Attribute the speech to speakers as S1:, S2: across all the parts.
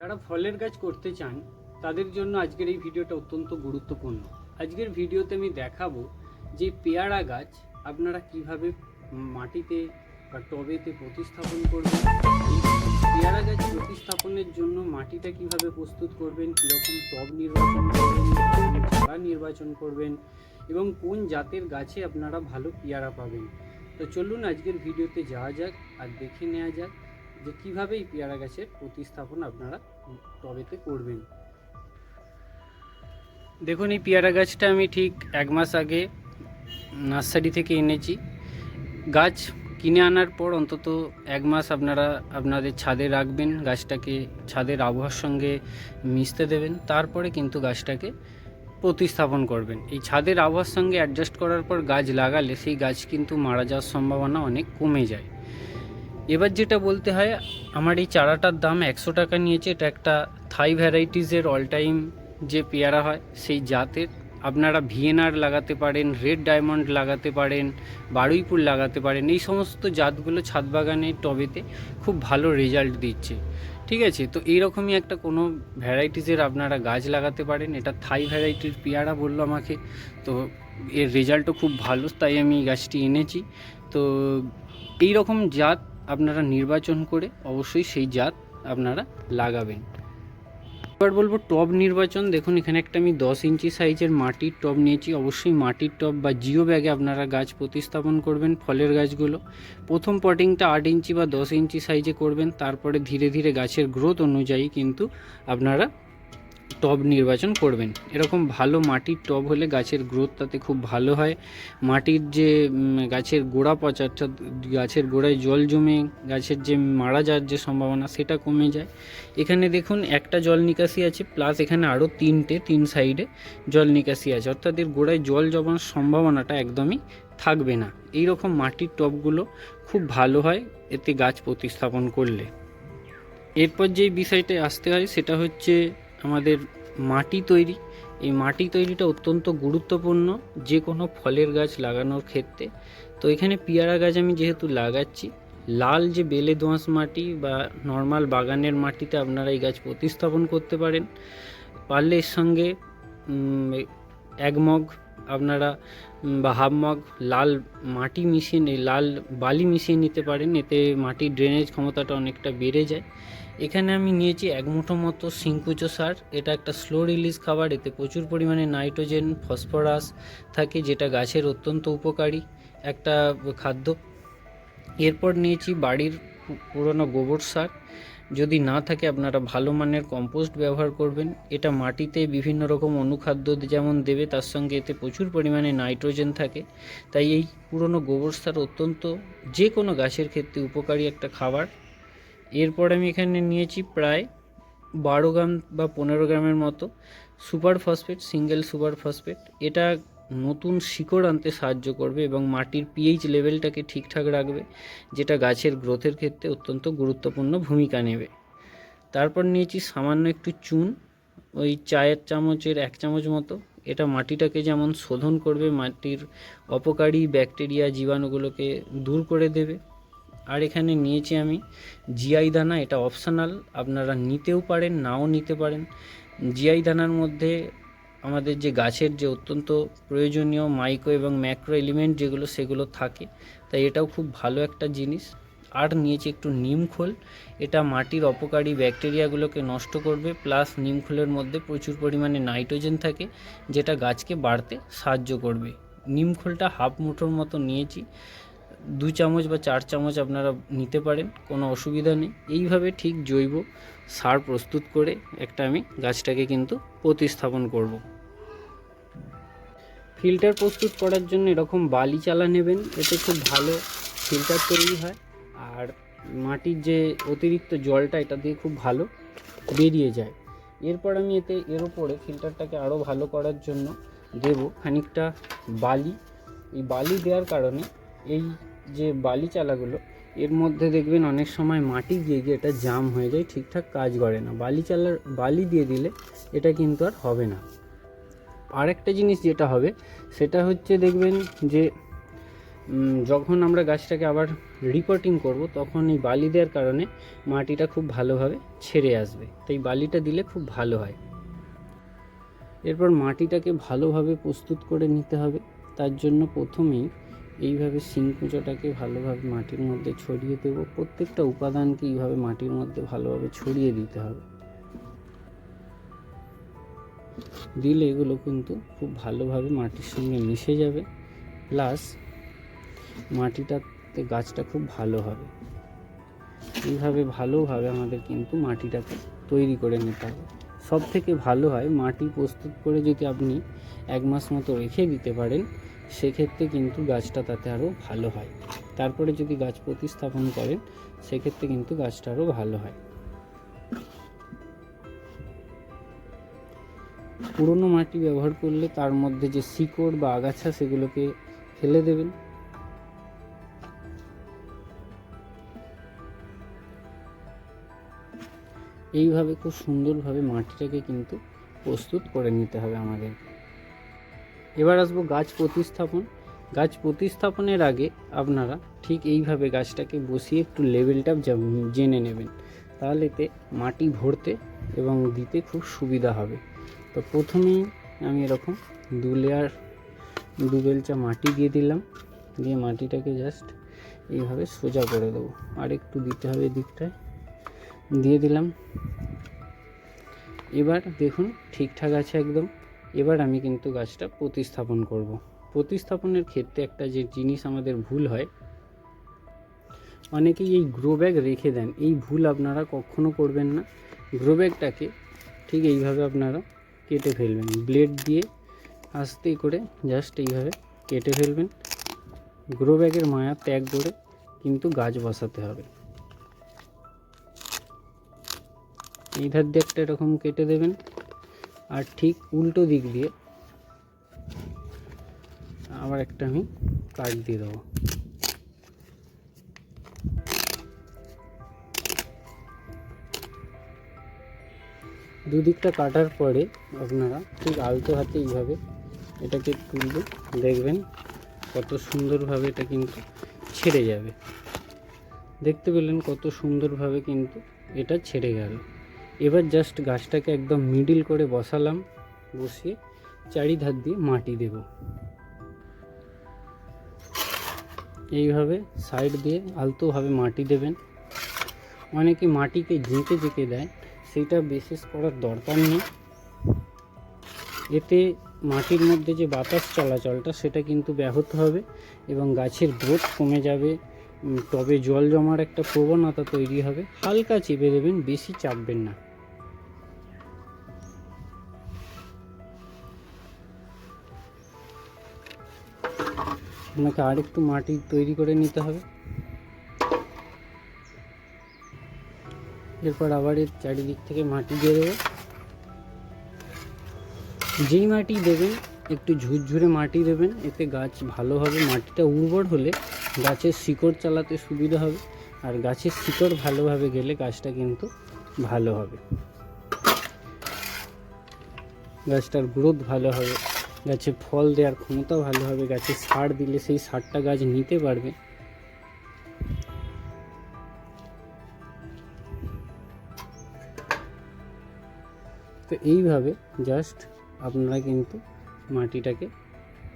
S1: যারা ফলের গাছ করতে চান, তাদের জন্য আজকের এই ভিডিওটা অত্যন্ত গুরুত্বপূর্ণ। আজকের ভিডিওতে আমি দেখাবো যে পেয়ারা গাছ আপনারা কীভাবে মাটিতে বা টবেতে প্রতিস্থাপন করবেন, পেয়ারা গাছ প্রতিস্থাপনের জন্য মাটিটা কীভাবে প্রস্তুত করবেন, কীরকম টব নির্বাচন করবেন চারা নির্বাচন করবেন এবং কোন জাতের গাছে আপনারা ভালো পেয়ারা পাবেন। তো চলুন আজকের ভিডিওতে যাওয়া যাক আর দেখে নেওয়া যাক যে কীভাবে এই পেয়ারা গাছের প্রতিস্থাপন আপনারা টবেতে করবেন। দেখুন, এই পেয়ারা গাছটা আমি ঠিক এক মাস আগে নার্সারি থেকে এনেছি। গাছ কিনে আনার পর অন্তত এক মাস আপনারা, আপনাদের ছাদে রাখবেন, গাছটাকে ছাদের আবহাওয়ার সঙ্গে মিশতে দেবেন, তারপরে কিন্তু গাছটাকে প্রতিস্থাপন করবেন। এই ছাদের আবহাওয়ার সঙ্গে অ্যাডজাস্ট করার পর গাছ লাগালে সেই গাছ কিন্তু মারা যাওয়ার সম্ভাবনা অনেক কমে যায়। এবার যেটা বলতে হয়, আমার এই চারাটার দাম একশো টাকা নিয়েছে। এটা একটা থাই ভ্যারাইটিসের অল টাইম যে পেয়ারা হয়, সেই জাতের। আপনারা ভিএনআর লাগাতে পারেন রেড ডায়মন্ড লাগাতে পারেন বারুইপুর লাগাতে পারেন, এই সমস্ত জাতগুলো ছাদ বাগানে টবেতে খুব ভালো রেজাল্ট দিচ্ছে। ঠিক আছে? তো এইরকমই একটা কোনো ভ্যারাইটিসের আপনারা গাছ লাগাতে পারেন। এটা থাই ভ্যারাইটির পেয়ারা বলল আমাকে। তো এর রেজাল্টও খুব ভালো, তাই আমি গাছটি এনেছি। তো এই রকম জাত আপনারা নির্বাচন করে অবশ্যই সেই জাত আপনারা লাগাবেন। এবার বলব টব নির্বাচন, দেখুন এখানে একটা আমি দশ ইঞ্চি সাইজের মাটির টব নিয়েছি। অবশ্যই মাটির টব বা জিও ব্যাগে আপনারা গাছ প্রতিস্থাপন করবেন ফলের গাছগুলো। প্রথম পটিংটা আট ইঞ্চি বা দশ ইঞ্চি সাইজে করবেন, তারপরে ধীরে ধীরে গাছের গ্রোথ অনুযায়ী কিন্তু আপনারা টব নির্বাচন করবেন। এরকম ভালো মাটির টব হলে গাছের গ্রোথ তাতে খুব ভালো হয়। মাটির যে গাছের গোড়া পচা, অর্থাৎ গাছের গোড়ায় জল জমে, গাছের যে মারা যাওয়ার যে সম্ভাবনা সেটা কমে যায়। এখানে দেখুন একটা জল নিকাশি আছে প্লাস এখানে আরও তিনটে, তিন সাইডে জল নিকাশি আছে। অর্থাৎ এর গোড়ায় জল জমার সম্ভাবনাটা একদমই থাকবে না। এই রকম মাটির টবগুলো খুব ভালো হয় এতে গাছ প্রতিস্থাপন করলে। এরপর যে বিষয়টা আসতে হয় সেটা হচ্ছে আমাদের মাটি তৈরি। এই মাটি তৈরিটা অত্যন্ত গুরুত্বপূর্ণ যে কোনো ফলের গাছ লাগানোর ক্ষেত্রে। তো এখানে পেয়ারা গাছ আমি যেহেতু লাগাচ্ছি, লাল যে বেলে দোঁয়াশ মাটি বা নর্মাল বাগানের মাটিতে আপনারা এই গাছ প্রতিস্থাপন করতে পারেন। পারলে এর সঙ্গে এক মগ আপনারা বা হাফ মগ লাল মাটি মিশিয়ে, লাল বালি মিশিয়ে নিতে পারেন। এতে মাটির ড্রেনেজ ক্ষমতাটা অনেকটা বেড়ে যায়। এখানে আমি নিয়েছি এক মুঠো মতো সিংকুচো সার। এটা একটা স্লো রিলিজ খাবার, এতে প্রচুর পরিমাণে নাইট্রোজেন ফসফরাস থাকে, যেটা গাছের অত্যন্ত উপকারী একটা খাদ্য। এরপর নিয়েছি বাড়ির পুরনো গোবর সার। যদি না থাকে আপনারা ভালো মানের কম্পোস্ট ব্যবহার করবেন। এটা মাটিতে বিভিন্ন রকম অনুখাদ্য যেমন দেবে, তার সঙ্গে এতে প্রচুর পরিমাণে নাইট্রোজেন থাকে। তাই এই পুরনো গোবর সার অত্যন্ত যে কোনো গাছের ক্ষেত্রে উপকারী একটা খাবার। এরপর আমি এখানে নিয়েছি প্রায় বারো গ্রাম বা পনেরো গ্রামের মতো super phosphate, single super phosphate. এটা নতুন শিকড় আনতে সাহায্য করবে এবং মাটির পিএইচ লেভেলটাকে ঠিকঠাক রাখবে, যেটা গাছের গ্রোথের ক্ষেত্রে অত্যন্ত গুরুত্বপূর্ণ ভূমিকা নেবে। তারপর নিয়েছি সামান্য একটু চুন, ওই চায়ের চামচের এক চামচ মতো। এটা মাটিটাকে যেমন শোধন করবে, মাটির অপকারী ব্যাকটেরিয়া, জীবাণুগুলোকে দূর করে দেবে। আর এখানে নিয়েছি আমি জিআই দানা, এটা অপশনাল আপনারা নিতেও পারেন, নাও নিতে পারেন। জিআই দানার মধ্যে আমাদের যে গাছের যে অত্যন্ত প্রয়োজনীয় মাইক্রো এবং ম্যাক্রো এলিমেন্ট যেগুলো, সেগুলো থাকে। তাই এটাও খুব ভালো একটা জিনিস। আর নিয়েছি একটু নিমখোল এটা মাটির অপকারী ব্যাকটেরিয়াগুলোকে নষ্ট করবে প্লাস নিমখোলের মধ্যে প্রচুর পরিমাণে নাইট্রোজেন থাকে, যেটা গাছকে বাড়তে সাহায্য করবে। নিমখোলটা হাফ মুঠোর মতো নিয়েছি। দু চামচ বা চার চামচ আপনারা নিতে পারেন, কোনো অসুবিধা নেই। এইভাবে ঠিক জৈব সার প্রস্তুত করে একটা আমি গাছটাকে কিন্তু প্রতিস্থাপন করব। ফিল্টার প্রস্তুত করার জন্য এরকম বালি চালা নেবেন, এতে খুব ভালো ফিল্টার তৈরি হয়। আর মাটির যে অতিরিক্ত জলটা, এটা দিয়ে খুব ভালো বেরিয়ে যায়। এরপর আমি এতে, এর উপরে ফিল্টারটাকে আরও ভালো করার জন্য দেব খানিকটা বালি। এই বালি দেওয়ার কারণে এই যে বালি চালাগুলো, এর মধ্যে দেখবেন অনেক সময় মাটি গিয়ে গিয়ে এটা জাম হয়ে যায়, ঠিকঠাক কাজ করে না। বালি চালার, বালি দিয়ে দিলে এটা কিন্তু আর হবে না। আরেকটা জিনিস যেটা হবে, সেটা হচ্ছে দেখবেন যে যখন আমরা গাছটাকে আবার রিপোর্টিং করব, তখন এই বালি দেওয়ার কারণে মাটিটা খুব ভালোভাবে ছেড়ে আসবে। তাই বালিটা দিলে খুব ভালো হয়। এরপর মাটিটাকে ভালোভাবে প্রস্তুত করে নিতে হবে। তার জন্য প্রথমেই এইভাবে শিংকুচোটাকে ভালোভাবে মাটির মধ্যে ছড়িয়ে দেব। প্রত্যেকটা উপাদানকে এইভাবে মাটির মধ্যে ভালোভাবে ছড়িয়ে দিতে হবে। দিলে এগুলো কিন্তু খুব ভালোভাবে মাটির সঙ্গে মিশে যাবে। প্লাস মাটিটাতে গাছটা খুব ভালো হবে। এইভাবে ভালোভাবে আমাদের কিন্তু মাটিটাকে তৈরি করে নিতে হবে। সব থেকে ভালো হয় মাটি প্রস্তুত করে যদি আপনি এক মাস মতো রেখে দিতে পারেন, সেক্ষেত্রে কিন্তু গাছটা তাতে আরও ভালো হয়। তারপরে যদি গাছ প্রতিস্থাপন করেন, সেক্ষেত্রে কিন্তু গাছটা আরও ভালো হয়। পুরনো মাটি ব্যবহার করলে তার মধ্যে যে শিকড় বা আগাছা, সেগুলোকে ফেলে দেবেন। এইভাবে খুব সুন্দরভাবে মাটিটাকে কিন্তু প্রস্তুত করে নিতে হবে আমাদের। এবার আসব গাছ প্রতিস্থাপন। গাছ প্রতিস্থাপনের আগে আপনারা ঠিক এইভাবে গাছটাকে বসিয়ে একটু লেভেলটা জেনে নেবেন। তাহলেতে মাটি ভরতে এবং দিতে খুব সুবিধা হবে। তো প্রথমেই আমি এরকম দু লেয়ার দু বেলচা মাটি দিয়ে দিলাম। দিয়ে মাটিটাকে জাস্ট এইভাবে সোজা করে দেবো। আর একটু দিতে হবে এদিকটায়। দিয়ে দিলাম। এবার দেখুন ঠিকঠাক আছে একদম। এবার আমি কিন্তু গাছটা প্রতিস্থাপন করব। প্রতিস্থাপনের ক্ষেত্রে একটা যে জিনিস আমাদের ভুল হয়, অনেকেই এই গ্রো ব্যাগ রেখে দেন। এই ভুল আপনারা কখনো করবেন না। গ্রো ব্যাগটাকে ঠিক এইভাবে আপনারা কেটে ফেলবেন। ব্লেড দিয়ে আস্তে করে জাস্ট এইভাবে কেটে ফেলবেন। গ্রো ব্যাগের মায়া ত্যাগ করে কিন্তু গাছ বসাতে হবে। এই ধার দিয়ে একটা এরকম কেটে দেবেন। আর ঠিক উল্টো দিক দিয়ে আবার একটা আমি কাট দিয়ে দেবো। দুদিকটা কাটার পরে আপনারা ঠিক আলতো হাতে এইভাবে এটাকে তুলবে দেখবেন কত সুন্দরভাবে এটা কিন্তু ছেড়ে যাবে। দেখতে পেলেন কত সুন্দরভাবে কিন্তু এটা ছেড়ে গেল। এবার জাস্ট গাছটাকে একদম মিডিল করে বসালাম, বসিয়ে চারিধার দিয়ে মাটি দেব। এইভাবে সাইড দিয়ে আলতোভাবে মাটি দেবেন। অনেকে মাটিকে ঝেঁকে ঝেঁকে দেয়, সেটা বিশেষ করার দরকার নেই। এতে মাটির মধ্যে যে বাতাস চলাচলটা, সেটা কিন্তু ব্যাহত হবে এবং গাছের গ্রোথ কমে যাবে। তবে জল জমার একটা প্রবণতা তৈরি হবে। হালকা চেপে দেবেন, বেশি চাপবেন না। আপনাকে আরেকটু মাটি তৈরি করে নিতে হবে। এরপর আবার এর চারিদিক থেকে মাটি দিয়ে দেবো। যেই মাটি দেবেন, একটু ঝুরঝুরে মাটি দেবেন, এতে গাছ ভালো হবে। মাটিটা উর্বর হলে গাছের শিকড় চালাতে সুবিধা হবে, আর গাছের শিকড় ভালোভাবে গেলে গাছটা কিন্তু ভালো হবে। গাছটার গ্রোথ ভালো হবে। গাছে ফল দেওয়ার ক্ষমতা ভালো হবে, গাছে সার দিলে সেই সারটা গাছ নিতে পারবে। তো এইভাবে জাস্ট আপনারা কিন্তু মাটিটাকে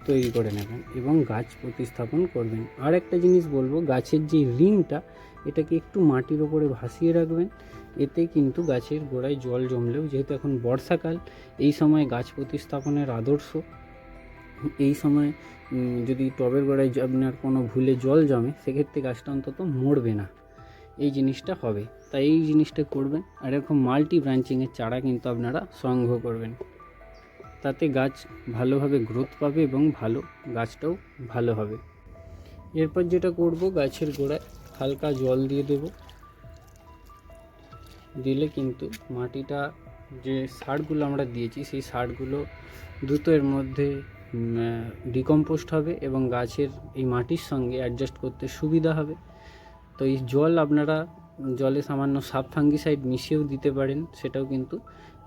S1: তৈরি করে নেবেন এবং গাছ প্রতিস্থাপন করবেন। আর একটা জিনিস বলব, গাছের যে রিংটা, এটাকে একটু মাটির ওপরে ভাসিয়ে রাখবেন। এতে কিন্তু গাছের গোড়ায় জল জমলেও যেহেতু এখন বর্ষাকাল, এই সময় গাছ প্রতিস্থাপনের আদর্শ। এই সময় যদি টবের গোড়ায় আপনার কোনো ভুলে জল জমে, সেক্ষেত্রে গাছটা অন্তত মরবে না। এই জিনিসটা হবে। তাই এই জিনিসটা করবেন। আর এরকম মাল্টি ব্রাঞ্চিংয়ের চারা কিন্তু আপনারা সংগ্রহ করবেন। তাতে গাছ ভালোভাবে গ্রোথ পাবে এবং ভালো, গাছটাও ভালো হবে। এরপর যেটা করব, গাছের গোড়ায় হালকা জল দিয়ে দেব। দিলে কিন্তু মাটিটা যে সারগুলো আমরা দিয়েছি, সেই সারগুলো দ্রুত এর মধ্যে ডিকম্পোস্ট হবে এবং গাছের এই মাটির সঙ্গে অ্যাডজাস্ট করতে সুবিধা হবে। তো এই জল আপনারা জলে সামান্য সাব ফাঙ্গিসাইড মিশিয়েও দিতে পারেন, সেটাও কিন্তু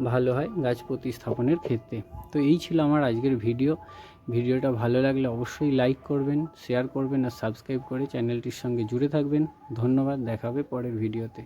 S1: ভালো হয় গাছ প্রতিস্থাপনের ক্ষেত্রে। তো এই ছিল আমার আজকের ভিডিও। ভিডিওটা ভালো লাগলে অবশ্যই লাইক করবেন শেয়ার করবেন আর সাবস্ক্রাইব করে চ্যানেলটির সঙ্গে জুড়ে থাকবেন। ধন্যবাদ দেখাবে পরের ভিডিওতে।